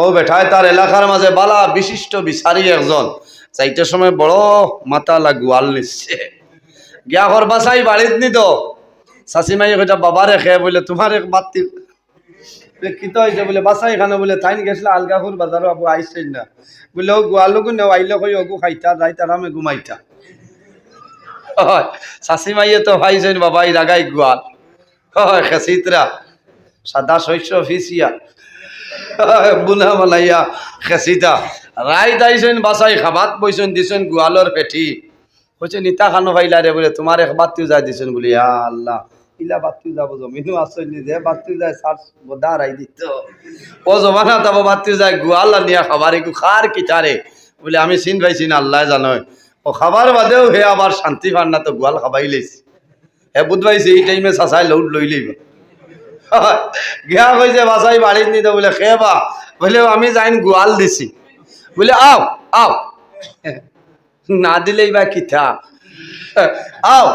ও বেঠায় তার এলাকার মাঝে বালা বিশিষ্ট বিচারি একজন। চাইতে সময় বড় মাথা লাগুয়াল নিচ্ছে গিয়া ঘর বাসাই বাড়িত নি তো শাশিমাই কইটা বাবা রেখে বলে তোমার এক আইসেন না। গোয়ালুকু খাইতা যাইতা তো সাদা শস্য ফিসিয়া বুনা বানাইয়া খেসিতা রাই দাইছেন বাসাই খাবাত বইছেন, দিছেন গোয়ালর পেটি কইছে নিতা খানো ভাইলা রে বলে তোমার এক বাতিও যাই দিছেন বলে আল্লাহ। ইলা বাতিও যাব জমিনও নি যে বাতিও যায় সার বোধা রাই দিত ও জমানা তাব বাতিও যায় গোয়াল নিয়া খাবার একটু খার কিটারে বলে, আমি চিন পাইছি না আল্লাহ জানয় ও খাবার বাদেও হে আবার শান্তি পান না তো গোয়াল খাবাই লেছি। হে বুধ পাইছি এই টাইমে চাচাই লৌট লই লইব। গিয়া কইছে বাসাই বাড়িত নিতে বলে খেবা বলে, আমি যাইন গোয়াল দিছি। বলে, আও আও। না দিলেই বা কিথা আও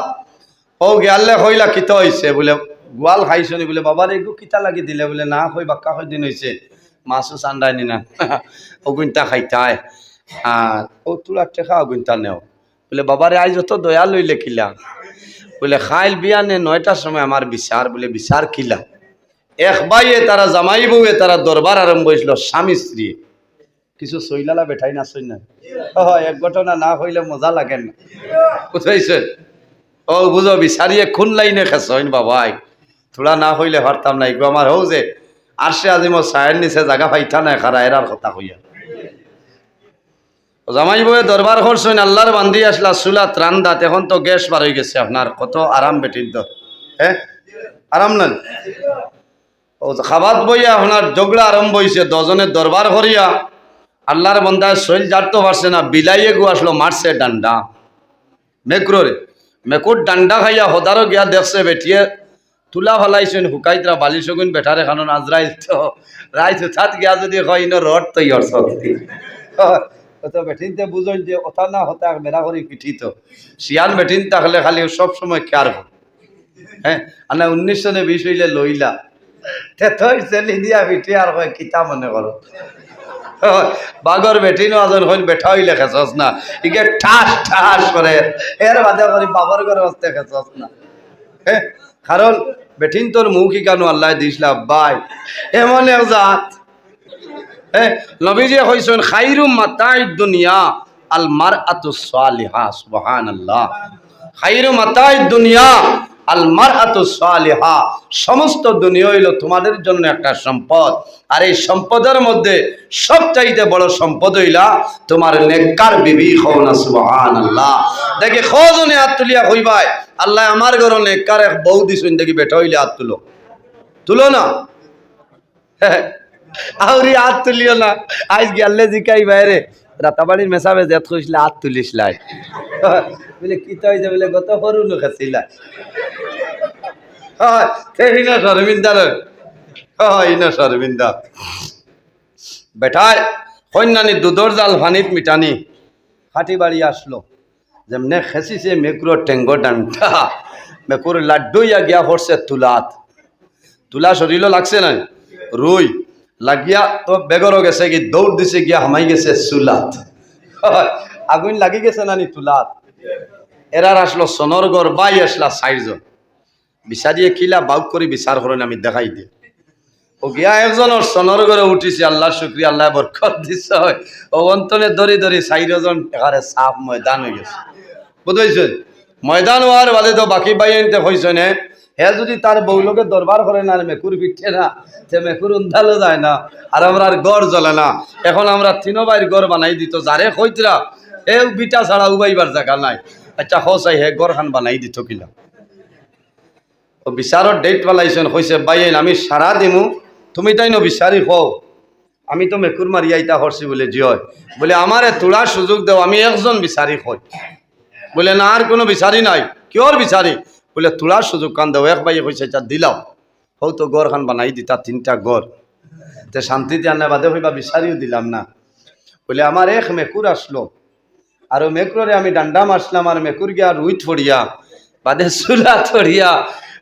ও গিয়ালে কইলা কিতা হইছে বলে গোয়াল খাইছনি? বলে বাবার এগু কিতা লাগি দিলে? বলে, না কই বাক্কা কই দিন হইছে মাছও চান্দাই নি না। অগুনটা খাইতায় আর ও তোলা টেকা অগুনটা নেও বলে বাবারে আজ অত দয়া লইলে কিলা? বলে, খাইল বিয়ানে নয়টার সময় আমার বিচার বলে বিচার কিলা? এক বাইয়ে তারা জামাই বউয়ে তারা দরবার আরম্ভ হয়েছিল স্বামী স্ত্রী। কিছু সইলালা বেঠাই না সই না এক ঘটনা না হইলে মজা লাগে না। কোথাইছে ও বুঝো বিচারিয়ে খুন লাইনে খেসইন বাবাই। থোড়া না হইলে পারতাম না, এগুলো আমার হও যে। আর সে আজি মোর সায়ের নিচে জাগা পাইতা নাই, খারা এরার কথা হইয়া জামাই বউয়ে দরবার করছেন আল্লাহর বান্ধি আসলা চুলাত রান্দাত এখন তো গ্যাস বার হয়ে গেছে আপনার, কত আরাম বেটির তো হ্যাঁ? আরাম ও খাবাত বইয়া আপনার ঝগড়া আরম্ভ হয়েছে দজনের দরবার করিয়া আল্লাহর বন্ধায় শৈল জারতে পারছে না, বিলাইয়ে গু আসলো, মারছে ডান্ডা। মেকুরে মেকুর ডান্ডা খাইয়া হদারও গিয়া দেখছে বেটিয়ে, তুলা ফেলাইছেন হুকাইতরা বালি সগুন বেঠারে খানো আজরাইল তো, রাইত উঠাত গিয়া যদি হয় ইনো রড তৈয়ার সত্যি তো বেঠিনতে বুঝন যে ওটা না হতা মেরা করি পিঠিত শিয়ান বেঠিন থাকলে খালি সব সময় খেয়ার হ্যাঁ আনা উনিশশো নে বিশ হইলে লইলা। তে চেলি দিয়া পিঠি আর কয়, কিতা মনে করো বাগর বেটি নো আজন হইন বেঠা হইলে না ইকে বাদে বেঠিন আল্লাহ দিসলা বাই এমন জাত হ্যাঁ নবীজি কইছেন খাইরুম মাতাই দুনিয়া আল মারআতু সালিহা সুবহানাল্লাহ। খাইরু মাতাই দুনিয়া আল মারআতু সালিহা, সমস্ত দুনিয়া হইল তোমাদের জন্য একটা সম্পদ। আর এই সম্পদের মধ্যে সবচাইতে বড় সম্পদ হইলা তোমার নেককার বিবি হও না সুবহানাল্লাহ। দেখি খোঁজনে হাত তুলিয়া কইবাই আল্লাহ আমার ঘর নেককার এক বউ দিছুন দেখি বেটা হইলে হাত তুলো। তুলো না? আউরি হাত তুলিও না। আজ গেলে জিকাই বাইরে রাতাবাড়ির মেসাবে জেত কইসলে হাত তুলিস লাই। বলে, কি তো বলে, গত সরু লোক আছিল। হয়, সেই না শর্মিন্দার হয় না শর্মিন্দা বেটায় কন্যানি দুধর জাল ফানিত মিটানি। খাটি বাড়ি আসলো। যেমনে খেসিছে মেকুর টেঙ্গো ডান্ডা মেকুর লাড্ডু ইয়া গিয়া পড়ছে তুলাত। তুলা শরীর লাগছে না রুই লাগিয়া তো বেগরও গেছে কি দৌড় দিছে গিয়া হামাই গেছে চুলাত। আগুন লাগি গেছে নানি তুলাত। এরার আসলো সোনরগড় বাই আসলা চারজন বিচারিয়ে কিলা বাউক করে বিচার করেন আমি দেখাই দিই ও গিয়া একজনের সোনরগড়ে উঠিছে আল্লাহ শুক্রিয়া আল্লাহ বরকত হয় ও অন্তনে দরি দরি চারজন এখানে সাফ ময়দান হয়ে গেছে। বুঝাইছেন ময়দান হওয়ার বাদে তো বাকি বাইনতে হয়েছেন হে যদি তার বউলোকে দরবার করে না মেকুর পিঠে না সে মেকুর উন্ধালো যায় না আর আমরা গড় জ্বলে না। এখন আমরা তিনো বাইর গড় বানাই দিত যারে কইতরা এ বিটা ছাড়া উবাইবার জায়গা নাই। আচ্ছা হসাই হে গড় খান বানাই দিত কিলা ও বিচারর ডেট পালাইছেন কইছে বাইন আমি সারা দিমু। তুমি তাই ন বিচারি হও। আমি তো মেকুর মারি আইতা হরছি বলে জিয় বলে আমারে তোলার সুযোগ দেও, আমি একজন বিচারি হই বলে, না আর কোনো বিচারি নাই। কিয়র বিচারি বলে তোলার সুযোগ কান দেও। এক ভাই কইছে যা দিলাও হও, তো গড় খান বানাই দিতা তিনটা গড়। তে শান্তিতে আনা বাদে হইবা বিচারিও দিলাম না। বলে আমার এক মেকুর আসলো। আর মেকুরে আমি ডান্ডা মারছিলাম আর মেকুর গিয়া রুই থড়িয়া বাদে চুলা থড়িয়া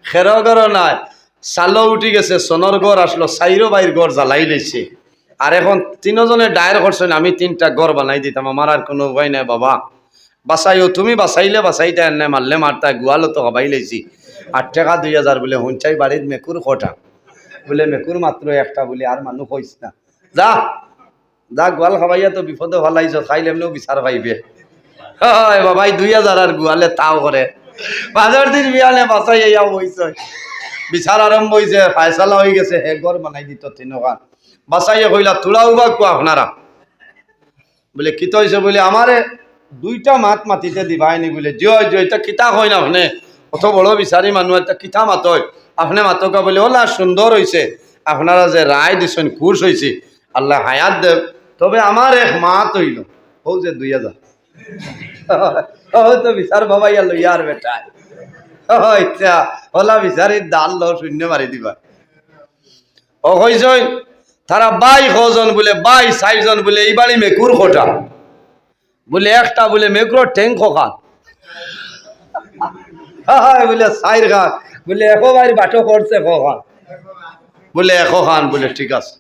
খের গড় নাই। চালো উঠি গেছে সোনর গড় আসলো চাইরো বাইর গড় জ্বালাই লেছে। আর এখন তিনজনে ডায়ের করছেন আমি তিনটা ঘর বানাই দিতাম আমার আর কোনো উপায় নাই বাবা। বাসাইও তুমি বাসাইলে বাসাইতে এনে মারলে মারতা গোয়ালো তো হবাই লাইছি আট টাকা দুই হাজার বলে, হুঞ্চাই বাড়ির মেকুর কটা। বলে মেকুর মাত্র একটা বলে আর মানুষ হইস না। যা যা গোয়াল খাবাইয়া তো বিপদে ভালাইছ খাইলে এমনিও বিচার পাইবে। হয় বাবাই দুই হাজার আর গোয়ালে তাও করে বাজার দিন বিয়ালে বাসাই ইয়া বইছে। বিচার আরম্ভ হয়েছে ফায়সালা হয়ে গেছে, হে ঘর বানাই দিত তিনখান বাসাইয়ে কইলা তোলাও বা কোয়া আপনারা বলে, কিত হয়েছে বলে আমারে দুইটা মাত মাতিতে দিবাইনি বলে, জয় জয় এটা কিতা হয় না আপনি অত বড় বিচারি মানুষ একটা কিতা মাতয় আপনি মাতকা, বলে ওলা সুন্দর হয়েছে আপনারা যে রায় দিছেন খুশ হয়েছে আল্লাহ হায়াত দেব। তবে আমার এক মাত হইল। ও যে দুই হাজার তো বিচার লইয়ার ইচ্ছা ওলা বিচারির ডাল লো শূন্য মারি দিবা। ও কইসই তারা বাই কজন বলে, বাই চারজন বলে এই বাড়ি মেকুর খোটা। বলে, একটা বলে মেকুর ঠেং হায় বলে সাইর খান বলে একো বাড়ি বাটো করছে খোখান বলে একো খান, বলে, ঠিক আছে।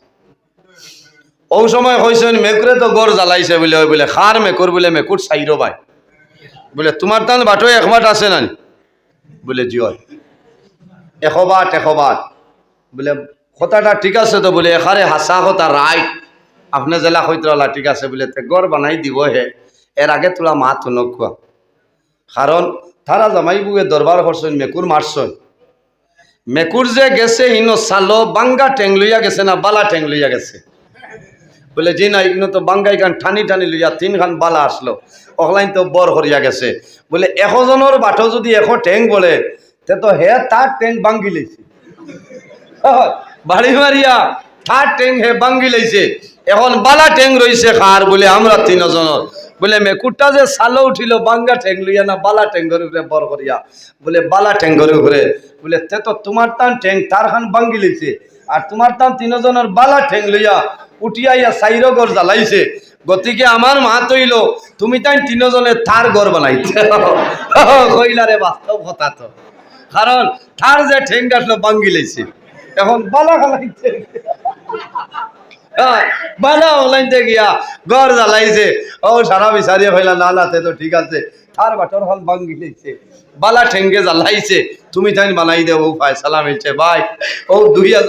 ও সময় কইছেন মেকুরে তো গড় জ্বালাইছে বলে, ওই বলে খার মেকুর বলে মেকুর সাইরো ভাই বলে তোমার তান বাটো একবাট আছে না বলে জিয় এশবাট এশবাট বলে কথাটা ঠিক আছে তো? বলে এখানে হাসা কথা রাইট আপনি জেলা হইতলা ঠিক আছে। বলে, তে গড় বানাই দিব হে। এর আগে তোলা মাত নখুয়া কারণ তারা জামাই বুয়ে দরবার করছেন মেকুর মারছেন মেকুর যে গেছে ইন সালো বাঙ্গা টেং লইয়া গেছে না বালা টেং লইয়া গেছে? বলে, জি না, ইগনো তো বাঙ্গাই খান ঠানি ঠানি লইয়া তিন খান বালা আসলো। অকলাইন তো বর হরিয়া গেছে। বলে এশজনের বাটো যদি এশ ঠেং বলে, তে তো হে তার ঠেং বাঙ্গি লেছে বাড়ি মারিয়া, তার ঠেং হে বাঙ্গি লেছে এখন বালা ঠেং রইছে খার। বলে, আমরা তিনজনের বলে মেকুরটা যে সালো উঠিল, বাঙ্গা ঠেং লইয়া না বালা ঠেঙ্গর উপরে বর করিয়া বলে, বালা ঠেঙ্গর উপরে বলে, তে তো তোমার টান ঠেং তার খান বাঙ্গি লইছে, আর তোমার টান তিনজনের বালা ঠেং লইয়া উঠিয়া ইয়া সাইর ঘর জ্বালাইছে। গতিকে আমার মা তৈল, তুমি তাই তিনজনে তার ঘর বানাইছে কইলা রে বাস্তব কথা তো কারণ তার যে ঠেং আসলো বাঙ্গি লইছে এখন বালা খালাইছে বালা গিয়া ঘর জ্বালাইছে। ও সারা বিচারিয়া ভাইলা না না তে ঠিক আছে। তার বাটর হল বাঙ্গি লইছে বালা ঠেঙ্গে জ্বালাইছে। তুমি তাই বানাই দেবো ফায়সালা মিলছে ভাই। ও দুই হাজার